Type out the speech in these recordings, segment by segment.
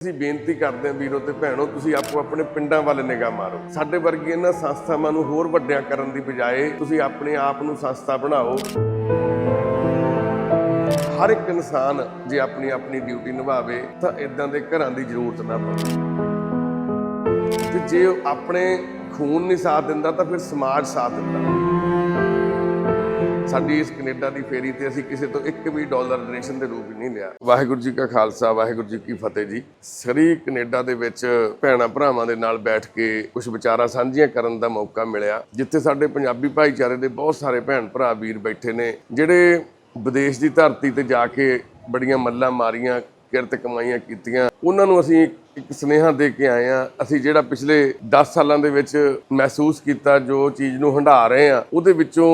ਅਸੀਂ ਬੇਨਤੀ ਕਰਦੇ ਹਾਂ ਵੀਰੋ ਤੇ ਭੈਣੋ, ਤੁਸੀਂ ਆਪੋ ਆਪਣੇ ਪਿੰਡਾਂ ਵੱਲ ਨਿਗਾਹ ਮਾਰੋ। ਸਾਡੇ ਵਰਗੀ ਇਹਨਾਂ ਸੰਸਥਾਵਾਂ ਨੂੰ ਹੋਰ ਵੱਡਿਆਂ ਕਰਨ ਦੀ ਬਜਾਏ ਤੁਸੀਂ ਆਪਣੇ ਆਪ ਨੂੰ ਸੰਸਥਾ ਬਣਾਓ। ਹਰ ਇੱਕ ਇਨਸਾਨ ਜੇ ਆਪਣੀ ਆਪਣੀ ਡਿਊਟੀ ਨਿਭਾਵੇ, ਤਾਂ ਇਦਾਂ ਦੇ ਘਰਾਂ ਦੀ ਜ਼ਰੂਰਤ ਨਾ ਪਵੇ। ਤੇ ਜੇ ਆਪਣੇ ਖੂਨ ਨਹੀਂ ਸਾਥ ਦਿੰਦਾ, ਤਾਂ ਫਿਰ ਸਮਾਜ ਸਾਥ ਦਿੰਦਾ। ਸਾਡੀ ਇਸ ਕੈਨੇਡਾ ਦੀ ਫੇਰੀ ਤੇ ਅਸੀਂ ਕਿਸੇ ਤੋਂ ਇੱਕ ਵੀ ਡਾਲਰ ਡੋਨੇਸ਼ਨ ਦੇ ਰੂਪ ਵਿੱਚ ਨਹੀਂ ਲਿਆ। ਵਾਹਿਗੁਰੂ ਜੀ ਕਾ ਖਾਲਸਾ, ਵਾਹਿਗੁਰੂ ਜੀ ਕੀ ਫਤਿਹ ਜੀ। ਸਰੀ ਕੈਨੇਡਾ ਦੇ ਵਿੱਚ ਭੈਣਾ ਭਰਾਵਾਂ ਦੇ ਨਾਲ ਬੈਠ ਕੇ ਕੁਝ ਵਿਚਾਰਾਂ ਸਾਂਝੀਆਂ ਕਰਨ ਦਾ ਮੌਕਾ ਮਿਲਿਆ, ਜਿੱਥੇ ਸਾਡੇ ਪੰਜਾਬੀ ਭਾਈਚਾਰੇ ਦੇ ਬਹੁਤ ਸਾਰੇ ਭੈਣ ਭਰਾ ਵੀਰ ਬੈਠੇ ਨੇ, ਜਿਹੜੇ ਵਿਦੇਸ਼ ਦੀ ਧਰਤੀ ਤੇ ਜਾ ਕੇ ਬੜੀਆਂ ਮੱਲਾਂ ਮਾਰੀਆਂ, ਕਿਰਤ ਕਮਾਈਆਂ ਕੀਤੀਆਂ। ਉਹਨਾਂ ਨੂੰ ਅਸੀਂ ਇੱਕ ਸੁਨੇਹਾ ਦੇ ਕੇ ਆਏ ਆ ਅਸੀਂ ਜਿਹੜਾ ਪਿਛਲੇ 10 ਸਾਲਾਂ ਦੇ ਵਿੱਚ ਮਹਿਸੂਸ ਕੀਤਾ, ਜੋ ਚੀਜ਼ ਨੂੰ ਹੰਢਾ ਰਹੇ ਆ ਉਹਦੇ ਵਿੱਚੋਂ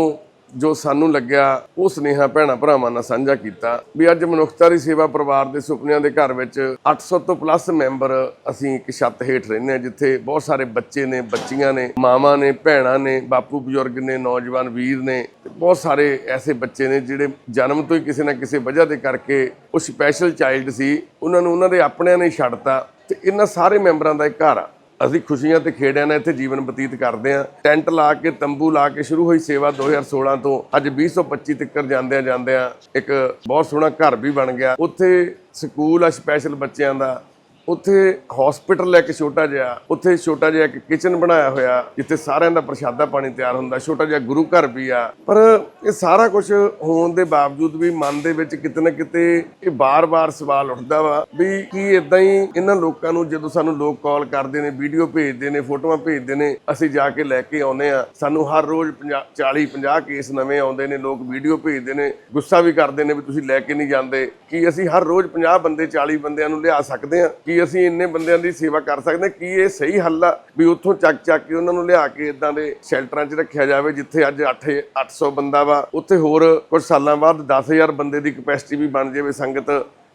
ਜੋ ਸਾਨੂੰ ਲੱਗਿਆ, ਉਹ ਸੁਨੇਹਾ ਭੈਣਾ ਭਰਾਵਾਂ ਨਾਲ ਸਾਂਝਾ ਕੀਤਾ ਵੀ ਅੱਜ ਮਨੁੱਖਤਾ ਦੀ ਸੇਵਾ ਪਰਿਵਾਰ ਦੇ ਸੁਪਨਿਆਂ ਦੇ ਘਰ ਵਿੱਚ 800 ਤੋਂ ਪਲੱਸ ਮੈਂਬਰ ਅਸੀਂ ਇੱਕ ਛੱਤ ਹੇਠ ਰਹਿੰਦੇ ਹਾਂ, ਜਿੱਥੇ ਬਹੁਤ ਸਾਰੇ ਬੱਚੇ ਨੇ, ਬੱਚੀਆਂ ਨੇ, ਮਾਵਾਂ ਨੇ, ਭੈਣਾਂ ਨੇ, ਬਾਪੂ ਬਜ਼ੁਰਗ ਨੇ, ਨੌਜਵਾਨ ਵੀਰ ਨੇ ਤੇ ਬਹੁਤ ਸਾਰੇ ਐਸੇ ਬੱਚੇ ਨੇ ਜਿਹੜੇ ਜਨਮ ਤੋਂ ਹੀ ਕਿਸੇ ਨਾ ਕਿਸੇ ਵਜ੍ਹਾ ਦੇ ਕਰਕੇ ਉਹ ਸਪੈਸ਼ਲ ਚਾਈਲਡ ਸੀ। ਉਹਨਾਂ ਨੂੰ ਉਹਨਾਂ ਦੇ ਆਪਣਿਆਂ ਨੇ ਹੀ ਛੱਡਤਾ ਤੇ ਇਹਨਾਂ ਸਾਰੇ ਮੈਂਬਰਾਂ ਦਾ ਇੱਕ ਘਰ ਆ। ਅਸੀਂ ਖੁਸ਼ੀਆਂ ਤੇ ਖੇੜਿਆਂ ਨਾਲ ਇੱਥੇ ਜੀਵਨ ਬਤੀਤ ਕਰਦੇ ਹਾਂ। ਟੈਂਟ ਲਾ ਕੇ, ਤੰਬੂ ਲਾ ਕੇ ਸ਼ੁਰੂ ਹੋਈ ਸੇਵਾ 2016 ਤੋਂ। ਅੱਜ 2025 ਤੱਕ ਜਾਂਦਿਆਂ ਜਾਂਦਿਆਂ ਇੱਕ ਬਹੁਤ ਸੋਹਣਾ ਘਰ ਵੀ ਬਣ ਗਿਆ। ਉੱਥੇ ਸਕੂਲ ਆ ਸਪੈਸ਼ਲ ਬੱਚਿਆਂ ਦਾ। ਉੱਥੇ ਹਸਪੀਟਲ ਹੈ ਇੱਕ ਛੋਟਾ ਜਿਹਾ, ਉੱਥੇ ਛੋਟਾ ਜਿਹਾ ਇੱਕ ਕਿਚਨ ਬਣਾਇਆ ਹੋਇਆ, ਜਿੱਥੇ ਸਾਰਿਆਂ ਦਾ ਪ੍ਰਸ਼ਾਦਾ ਪਾਣੀ ਤਿਆਰ ਹੁੰਦਾ, ਛੋਟਾ ਜਿਹਾ ਗੁਰੂ ਘਰ ਵੀ ਆ। ਪਰ ਇਹ ਸਾਰਾ ਕੁਝ ਹੋਣ ਦੇ ਬਾਵਜੂਦ ਵੀ ਮਨ ਦੇ ਵਿੱਚ ਕਿਤੇ ਨਾ ਕਿਤੇ ਇਹ ਬਾਰ-ਬਾਰ ਸਵਾਲ ਉੱਠਦਾ ਵਾ ਵੀ ਕੀ ਇਦਾਂ ਹੀ ਇਹਨਾਂ ਲੋਕਾਂ ਨੂੰ ਜਦੋਂ ਸਾਨੂੰ ਲੋਕ ਕਾਲ ਕਰਦੇ ਨੇ ਵੀਡੀਓ ਭੇਜਦੇ ਨੇ, ਫੋਟੋਆਂ ਭੇਜਦੇ ਨੇ, ਅਸੀਂ ਜਾ ਕੇ ਲੈ ਕੇ ਆਉਨੇ ਆ ਸਾਨੂੰ ਹਰ ਰੋਜ਼ 40 50 ਕੇਸ ਨਵੇਂ ਆਉਂਦੇ ਨੇ, ਲੋਕ ਵੀਡੀਓ ਭੇਜਦੇ ਨੇ, ਗੁੱਸਾ ਵੀ ਕਰਦੇ ਨੇ ਵੀ ਤੁਸੀਂ ਲੈ ਕੇ ਨਹੀਂ ਜਾਂਦੇ। ਕੀ ਅਸੀਂ ਹਰ ਰੋਜ਼ 50 ਬੰਦੇ 40 ਬੰਦਿਆਂ ਨੂੰ ਲਿਆ ਸਕਦੇ ਆ ਕੀ ਅਸੀਂ ਇੰਨੇ ਬੰਦਿਆਂ ਦੀ ਸੇਵਾ ਕਰ ਸਕਦੇ ਹਾਂ, ਕੀ ਇਹ ਸਹੀ ਹੱਲ ਆ? ਵੀ ਉੱਥੋਂ ਚੱਕ ਚੱਕ ਕੇ ਉਹਨਾਂ ਨੂੰ ਲਿਆ ਕੇ ਇਦਾਂ ਦੇ ਸ਼ੈਲਟਰਾਂ 'ਚ ਰੱਖਿਆ ਜਾਵੇ, ਜਿੱਥੇ ਅੱਜ 8 800 ਬੰਦਾ ਵਾ। ਉੱਥੇ ਹੋਰ ਕੁਝ ਸਾਲਾਂ ਬਾਅਦ 10000 ਬੰਦੇ ਦੀ ਕਪੈਸਿਟੀ ਵੀ ਬਣ ਜਾਵੇ, ਸੰਗਤ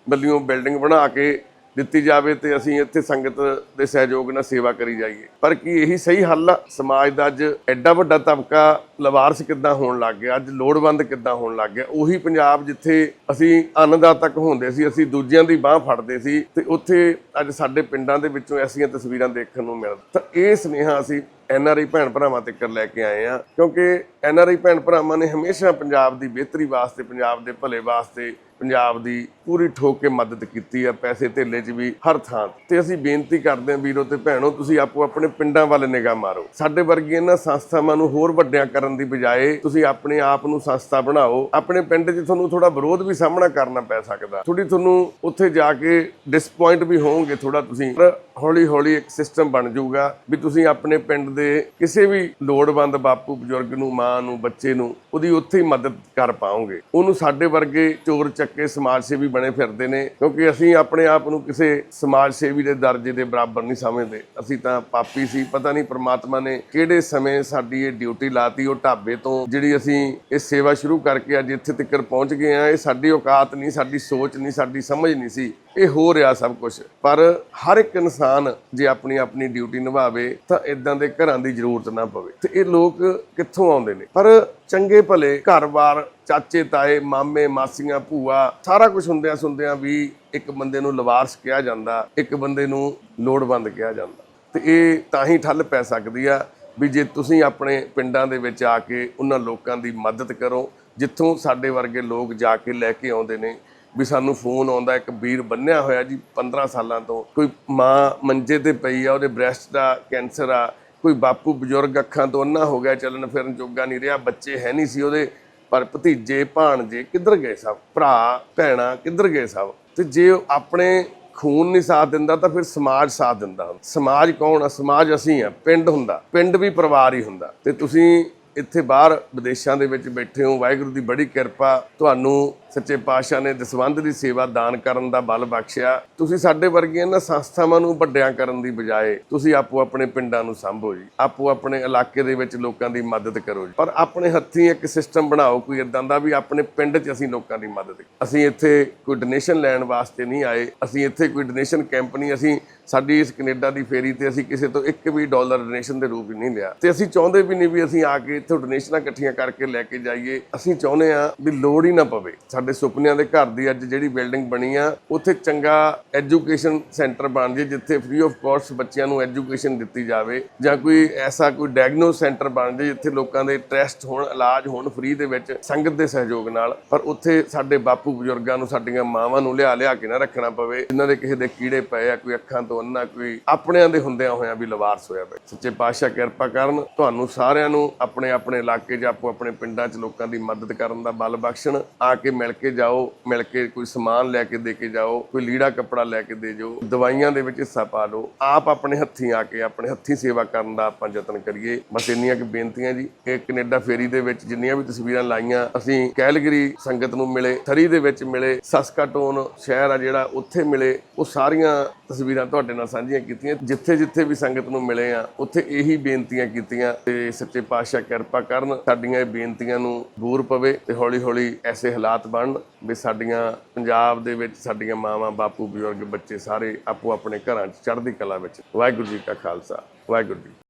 ਵੱਲੋਂ ਬਿਲਡਿੰਗ ਬਣਾ ਕੇ ਦਿੱਤੀ ਜਾਵੇ ਤੇ ਅਸੀਂ ਇੱਥੇ ਸੰਗਤ ਦੇ ਸਹਿਯੋਗ ਨਾਲ ਸੇਵਾ ਕਰੀ ਜਾਈਏ। ਪਰ ਕੀ ਇਹੀ ਸਹੀ ਹੱਲ ਆ? ਸਮਾਜ ਦਾ ਅੱਜ ਐਡਾ ਵੱਡਾ ਤਬਕਾ ਲਵਾਰਸ ਕਿੱਦਾਂ ਹੋਣ ਲੱਗ ਗਿਆ, ਅੱਜ ਲੋੜਵੰਦ ਕਿੱਦਾਂ ਹੋਣ ਲੱਗ ਗਿਆ, ਉਹੀ ਪੰਜਾਬ ਜਿੱਥੇ ਅਸੀਂ ਅੰਨਦਾਤਾ ਹੁੰਦੇ ਸੀ, ਅਸੀਂ ਦੂਜਿਆਂ ਦੀ ਬਾਹ ਫੜਦੇ ਸੀ ਤੇ ਉੱਥੇ ਅੱਜ ਸਾਡੇ ਪਿੰਡਾਂ ਦੇ ਵਿੱਚੋਂ ਐਸੀਆਂ ਤਸਵੀਰਾਂ ਦੇਖਣ ਨੂੰ ਮਿਲਣ। ਤਾਂ ਇਹ ਸੁਨੇਹਾ ਅਸੀਂ ਐਨਆਰਆਈ ਭੈਣ ਭਰਾਵਾਂ ਤੱਕ ਲੈ ਕੇ ਆਏ ਆ ਕਿਉਂਕਿ ਐਨਆਰਆਈ ਭੈਣ ਭਰਾਵਾਂ ਨੇ ਹਮੇਸ਼ਾ ਪੰਜਾਬ ਦੀ ਬਿਹਤਰੀ ਵਾਸਤੇ, ਪੰਜਾਬ ਦੇ ਭਲੇ ਵਾਸਤੇ, ਪੰਜਾਬ ਦੀ ਪੂਰੀ ਠੋਕ ਕੇ ਮਦਦ ਕੀਤੀ ਆ ਪੈਸੇ ਧੇਲੇ 'ਚ ਵੀ ਹਰ ਥਾਂ ਤੇ। ਅਸੀਂ ਬੇਨਤੀ ਕਰਦੇ ਹਾਂ ਵੀਰੋ ਤੇ ਭੈਣੋ, ਤੁਸੀਂ ਆਪੋ ਆਪਣੇ ਪਿੰਡਾਂ ਵੱਲ ਨਿਗਾਹ ਮਾਰੋ। ਸਾਡੇ ਵਰਗੀ ਇਹਨਾਂ ਸੰਸਥਾਵਾਂ ਨੂੰ ਹੋਰ ਵੱਡਿਆਂ ਕਰਨ ਦੀ ਬਜਾਏ ਤੁਸੀਂ ਆਪਣੇ ਆਪ ਨੂੰ ਸੰਸਥਾ ਬਣਾਓ। ਆਪਣੇ ਪਿੰਡ 'ਚ ਤੁਹਾਨੂੰ ਥੋੜਾ ਵਿਰੋਧ ਵੀ ਸਾਹਮਣਾ ਕਰਨਾ ਪੈ ਸਕਦਾ। ਥੋੜੀ ਤੁਹਾਨੂੰ ਉੱਥੇ ਜਾ ਕੇ ਡਿਸਪਾਇੰਟ ਵੀ ਹੋਵੋਗੇ ਥੋੜਾ ਤੁਸੀਂ। ਹੌਲੀ ਹੌਲੀ ਇੱਕ ਸਿਸਟਮ ਬਣ ਜਾਊਗਾ ਵੀ ਤੁਸੀਂ ਆਪਣੇ ਪਿੰਡ ਦੇ ਕਿਸੇ ਵੀ ਲੋੜਵੰਦ ਬਾਪੂ, ਬਜ਼ੁਰਗ ਨੂੰ, ਮਾਂ ਨੂੰ, ਬੱਚੇ ਨੂੰ ਉਹਦੀ ਉੱਥੇ ਹੀ ਮਦਦ ਕਰ ਪਾਓਗੇ। ਉਹਨੂੰ ਸਾਡੇ ਵਰਗੇ ਚੋਰ ਚੱਕੇ ਸਮਾਜ ਸੇਵੀ ਬਣੇ ਫਿਰਦੇ ਨੇ, ਕਿਉਂਕਿ ਅਸੀਂ ਆਪਣੇ ਆਪ ਨੂੰ ਕਿਸੇ ਸਮਾਜ ਸੇਵੀ ਦੇ ਦਰਜੇ ਦੇ ਬਰਾਬਰ ਨਹੀਂ ਸਮਝਦੇ। ਅਸੀਂ ਤਾਂ ਪਾਪੀ ਸੀ, ਪਤਾ ਨਹੀਂ ਪ੍ਰਮਾਤਮਾ ਨੇ ਕਿਹੜੇ ਸਮੇਂ ਸਾਡੀ ਇਹ ਡਿਊਟੀ ਲਾਤੀ, ਉਹ ਢਾਬੇ ਤੋਂ ਜਿਹੜੀ ਅਸੀਂ ਇਹ ਸੇਵਾ ਸ਼ੁਰੂ ਕਰਕੇ ਅੱਜ ਇੱਥੇ ਤੱਕ ਪਹੁੰਚ ਗਏ ਆ ਇਹ ਸਾਡੀ ਔਕਾਤ ਨਹੀਂ, ਸਾਡੀ ਸੋਚ ਨਹੀਂ, ਸਾਡੀ ਸਮਝ ਨਹੀਂ ਸੀ। ਇਹ ਹੋ ਰਿਹਾ ਸਭ ਕੁਝ ਪਰ ਹਰ ਇੱਕ ਇਨਸਾਨ ਜੇ ਆਪਣੀ ਆਪਣੀ ਡਿਊਟੀ ਨਿਭਾਵੇ ਤਾਂ ਇਦਾਂ ਦੇ ਘਰਾਂ ਦੀ ਜ਼ਰੂਰਤ ਨਾ ਪਵੇ। ਤੇ ਇਹ ਲੋਕ ਕਿੱਥੋਂ ਆਉਂਦੇ ਨੇ? ਪਰ ਚੰਗੇ ਭਲੇ ਘਰ-ਬਾਰ, ਚਾਚੇ, ਤਾਏ, ਮਾਮੇ, ਮਾਸੀਆਂ, ਭੂਆ, ਸਾਰਾ ਕੁਝ ਹੁੰਦਿਆਂ ਸੁਣਦਿਆਂ ਵੀ ਇੱਕ ਬੰਦੇ ਨੂੰ ਲਵਾਰਸ ਕਿਹਾ ਜਾਂਦਾ, ਇੱਕ ਬੰਦੇ ਨੂੰ ਲੋੜਵੰਦ ਕਿਹਾ ਜਾਂਦਾ। ਤੇ ਇਹ ਤਾਂ ਹੀ ਠੱਲ ਪੈ ਸਕਦੀ ਆ ਵੀ ਜੇ ਤੁਸੀਂ ਆਪਣੇ ਪਿੰਡਾਂ ਦੇ ਵਿੱਚ ਆ ਕੇ ਉਹਨਾਂ ਲੋਕਾਂ ਦੀ ਮਦਦ ਕਰੋ, ਜਿੱਥੋਂ ਸਾਡੇ ਵਰਗੇ ਲੋਕ ਜਾ ਕੇ ਲੈ ਕੇ ਆਉਂਦੇ ਨੇ, ਵੀ ਸਾਨੂੰ ਫੋਨ ਆਉਂਦਾ, ਇੱਕ ਵੀਰ ਬੰਨਿਆ ਹੋਇਆ ਜੀ 15 ਸਾਲਾਂ ਤੋਂ, ਕੋਈ ਮਾਂ ਮੰਜੇ ਤੇ ਪਈ ਆ, ਉਹਦੇ ਬ੍ਰੈਸਟ ਦਾ ਕੈਂਸਰ ਆ, ਕੋਈ ਬਾਪੂ ਬਜ਼ੁਰਗ ਅੱਖਾਂ ਤੋਂ ਅੰਨਾ ਹੋ ਗਿਆ, ਚੱਲਣ ਫਿਰਨ ਜੋਗਾ ਨਹੀਂ ਰਿਹਾ, ਬੱਚੇ ਹੈ ਨਹੀਂ ਸੀ ਉਹਦੇ, ਪਰ ਭਤੀਜੇ, ਭਾਣਜੇ ਕਿੱਧਰ ਗਏ ਸਭ? ਭਰਾ, ਭੈਣਾ ਕਿੱਧਰ ਗਏ ਸਭ? ਤੇ ਜੇ ਉਹ ਆਪਣੇ ਖੂਨ ਨਹੀਂ ਸਾਥ ਦਿੰਦਾ ਤਾਂ ਫਿਰ ਸਮਾਜ ਸਾਥ ਦਿੰਦਾ ਹੁੰਦਾ। ਸਮਾਜ ਕੌਣ ਆ? ਸਮਾਜ ਅਸੀਂ ਆ, ਪਿੰਡ ਹੁੰਦਾ। ਪਿੰਡ ਵੀ ਪਰਿਵਾਰ ਹੀ ਹੁੰਦਾ। ਤੇ ਤੁਸੀਂ ਇੱਥੇ ਬਾਹਰ ਵਿਦੇਸ਼ਾਂ ਦੇ ਵਿੱਚ ਬੈਠੇ ਹੋ, ਵਾਹਿਗੁਰੂ ਦੀ ਬੜੀ ਕਿਰਪਾ ਤੁਹਾਨੂੰ ਸੱਚੇ ਪਾਤਸ਼ਾਹ ਨੇ ਦਸਵੰਧ ਦੀ ਸੇਵਾ ਦਾਨ ਕਰਨ ਦਾ ਬਲ ਬਖਸ਼ਿਆ। ਤੁਸੀਂ ਸਾਡੇ ਵਰਗੀਆਂ ਇਹਨਾਂ ਸੰਸਥਾਵਾਂ ਨੂੰ ਵੱਡਿਆਂ ਕਰਨ ਦੀ ਬਜਾਏ ਤੁਸੀਂ ਆਪੋ ਆਪਣੇ ਪਿੰਡਾਂ ਨੂੰ ਸੰਭੋ ਜੀ। ਆਪੋ ਆਪਣੇ ਇਲਾਕੇ ਦੇ ਵਿੱਚ ਲੋਕਾਂ ਦੀ ਮਦਦ ਕਰੋ ਜੀ। ਪਰ ਆਪਣੇ ਹੱਥੀਂ ਇੱਕ ਸਿਸਟਮ ਬਣਾਓ, ਕੋਈ ਇਦਾਂ ਦਾ ਵੀ ਆਪਣੇ ਪਿੰਡ 'ਚ ਅਸੀਂ ਲੋਕਾਂ ਦੀ ਮਦਦ ਅਸੀਂ ਇੱਥੇ ਕੋਈ ਡੋਨੇਸ਼ਨ ਲੈਣ ਵਾਸਤੇ ਨਹੀਂ ਆਏ। ਅਸੀਂ ਇੱਥੇ ਕੋਈ ਡੋਨੇਸ਼ਨ ਕੈਂਪ ਨਹੀਂ, ਅਸੀਂ ਸਾਡੀ ਇਸ ਕੈਨੇਡਾ ਦੀ ਫੇਰੀ ਤੇ ਅਸੀਂ ਕਿਸੇ ਤੋਂ ਇੱਕ ਵੀ ਡਾਲਰ ਡੋਨੇਸ਼ਨ ਦੇ ਰੂਪ ਨਹੀਂ ਲਿਆ। ਤੇ ਅਸੀਂ ਚਾਹੁੰਦੇ ਵੀ ਨਹੀਂ ਵੀ ਅਸੀਂ ਆ ਕੇ ਇੱਥੋਂ ਡੋਨੇਸ਼ਨਾਂ ਇਕੱਠੀਆਂ ਕਰਕੇ ਲੈ ਕੇ ਜਾਈਏ। ਅਸੀਂ ਚਾਹੁੰਦੇ ਆ ਵੀ ਲੋੜ ਹੀ ਨਾ ਪਵੇ। ਸਾਡੇ ਸੁਪਨਿਆਂ ਦੇ ਘਰ ਦੀ ਅੱਜ ਜਿਹੜੀ ਬਿਲਡਿੰਗ ਬਣੀ ਆ, ਉੱਥੇ ਚੰਗਾ ਐਜੂਕੇਸ਼ਨ ਸੈਂਟਰ ਬਣ ਜੇ, ਜਿੱਥੇ ਫ੍ਰੀ ਆਫ ਕਾਸਟ ਬੱਚਿਆਂ ਨੂੰ ਐਜੂਕੇਸ਼ਨ ਦਿੱਤੀ ਜਾਵੇ, ਜਾਂ ਕੋਈ ਐਸਾ ਕੋਈ ਡਾਇਗਨੋਸ ਸੈਂਟਰ ਬਣ ਜੇ, ਜਿੱਥੇ ਲੋਕਾਂ ਦੇ ਟੈਸਟ ਹੋਣ, ਇਲਾਜ ਹੋਣ ਫ੍ਰੀ ਦੇ ਵਿੱਚ, ਸੰਗਤ ਦੇ ਸਹਿਯੋਗ ਨਾਲ, ਪਰ ਉੱਥੇ ਸਾਡੇ ਬਾਪੂ ਬਜ਼ੁਰਗਾਂ ਨੂੰ, ਸਾਡੀਆਂ ਮਾਵਾਂ ਨੂੰ ਲਿਆ ਲਿਆ ਕੇ ਨਾ ਰੱਖਣਾ ਪਵੇ ਇਹਨਾਂ ਦੇ ਕਿਸੇ ਦੇ ਕੀੜੇ ਪਏ ਆ, ਕੋਈ ਅੱਖਾਂ ਤੋਂ ਅੰਨਾ ਕੋਈ ਆਪਣਿਆਂ ਦੇ ਹੁੰਦਿਆਂ ਹੋਇਆਂ ਵੀ ਲਵਾਰਸ ਹੋਇਆ ਪਏ ਸੱਚੇ ਪਾਤਸ਼ਾਹ ਕਿਰਪਾ ਕਰਨ, ਤੁਹਾਨੂੰ ਸਾਰਿਆਂ ਨੂੰ ਆਪਣੇ ਆਪਣੇ ਇਲਾਕੇ 'ਚ ਆਪੋ ਆਪਣੇ ਪਿੰਡਾਂ 'ਚ ਲੋਕਾਂ ਦੀ ਮਦਦ ਕਰਨ ਦਾ ਬਲ ਬਖਸ਼ਣ, ਆ ਕੇ ਮਿਲ ਕੇ ਜਾਓ, ਮਿਲ ਕੇ ਕੋਈ ਸਮਾਨ ਲੈ ਕੇ ਦੇ ਕੇ ਜਾਓ, ਕੋਈ ਲੀੜਾ ਕੱਪੜਾ ਲੈ ਕੇ ਦੇ ਜਾਓ ਦਵਾਈਆਂ ਦੇ ਵਿੱਚ ਹਿੱਸਾ ਪਾ ਲਓ। ਆਪ ਆਪਣੇ ਹੱਥੀਂ ਆ ਕੇ, ਆਪਣੇ ਹੱਥੀਂ ਸੇਵਾ ਕਰਨ ਦਾ ਆਪਾਂ ਯਤਨ ਕਰੀਏ। ਬਸ ਇੰਨੀਆਂ ਕਿ ਬੇਨਤੀਆਂ ਜੀ। ਇਹ ਕੈਨੇਡਾ ਫੇਰੀ ਦੇ ਵਿੱਚ ਜਿੰਨੀਆਂ ਵੀ ਤਸਵੀਰਾਂ ਲਾਈਆਂ, ਅਸੀਂ ਕੈਲਗਰੀ ਸੰਗਤ ਨੂੰ ਮਿਲੇ ਥਰੀ ਦੇ ਵਿੱਚ ਮਿਲੇ, ਸਸਕਾਟੋਨ ਸ਼ਹਿਰ ਆ ਜਿਹੜਾ, ਉੱਥੇ ਮਿਲੇ। ਉਹ ਸਾਰੀਆਂ ਤਸਵੀਰਾਂ ਤੁਹਾਡੇ ਨਾਲ ਸਾਂਝੀਆਂ ਕੀਤੀਆਂ। ਜਿੱਥੇ ਜਿੱਥੇ ਵੀ ਸੰਗਤ ਨੂੰ ਮਿਲੇ ਆ, ਉੱਥੇ ਇਹੀ ਬੇਨਤੀਆਂ ਕੀਤੀਆਂ। ਤੇ ਸੱਚੇ ਪਾਤਸ਼ਾਹ ਕਿਰਪਾ ਕਰਨ, ਸਾਡੀਆਂ ਇਹ ਬੇਨਤੀਆਂ ਨੂੰ ਦੂਰ ਪਵੇ ਤੇ ਹੌਲੀ ਹੌਲੀ ਐਸੇ ਹਾਲਾਤ ਬਣਨ ਵੀ ਸਾਡੀਆਂ, ਪੰਜਾਬ ਦੇ ਵਿੱਚ ਸਾਡੀਆਂ ਮਾਵਾਂ, ਬਾਪੂ, ਬਜ਼ੁਰਗ, ਬੱਚੇ ਸਾਰੇ ਆਪੋ ਆਪਣੇ ਘਰਾਂ 'ਚ ਚੜ੍ਹਦੀ ਕਲਾ ਵਿੱਚ। ਵਾਹਿਗੁਰੂ ਜੀ ਕਾ ਖਾਲਸਾ, ਵਾਹਿਗੁਰੂ ਜੀ